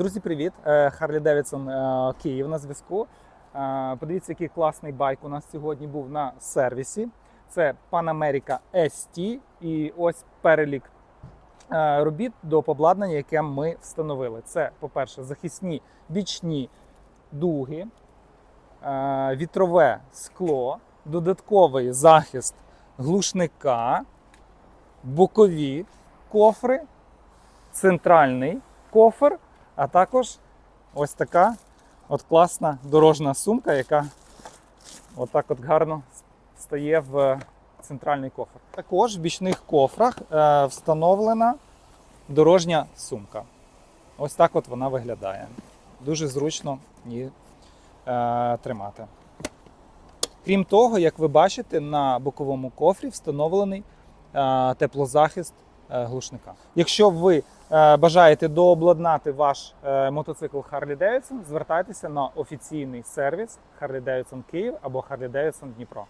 Друзі, привіт! Харлі Девідсон е, Київ на зв'язку. Е, Подивіться, який класний байк у нас сьогодні був на сервісі. Це Pan America ST. І ось перелік е, робіт до обладнання, яке ми встановили. Це, по-перше, захисні бічні дуги, е, вітрове скло, додатковий захист глушника, бокові кофри, центральний кофр, а також ось така от класна дорожна сумка, яка отак от гарно стає в центральний кофр. Також в бічних кофрах е, встановлена дорожня сумка. Ось так от вона виглядає. Дуже зручно її е, тримати. Крім того, як ви бачите, на боковому кофрі встановлений е, теплозахист е, глушника. Якщо ви бажаєте дообладнати ваш е, мотоцикл Harley Davidson, звертайтеся на офіційний сервіс Harley Davidson Київ або Harley Davidson Дніпро.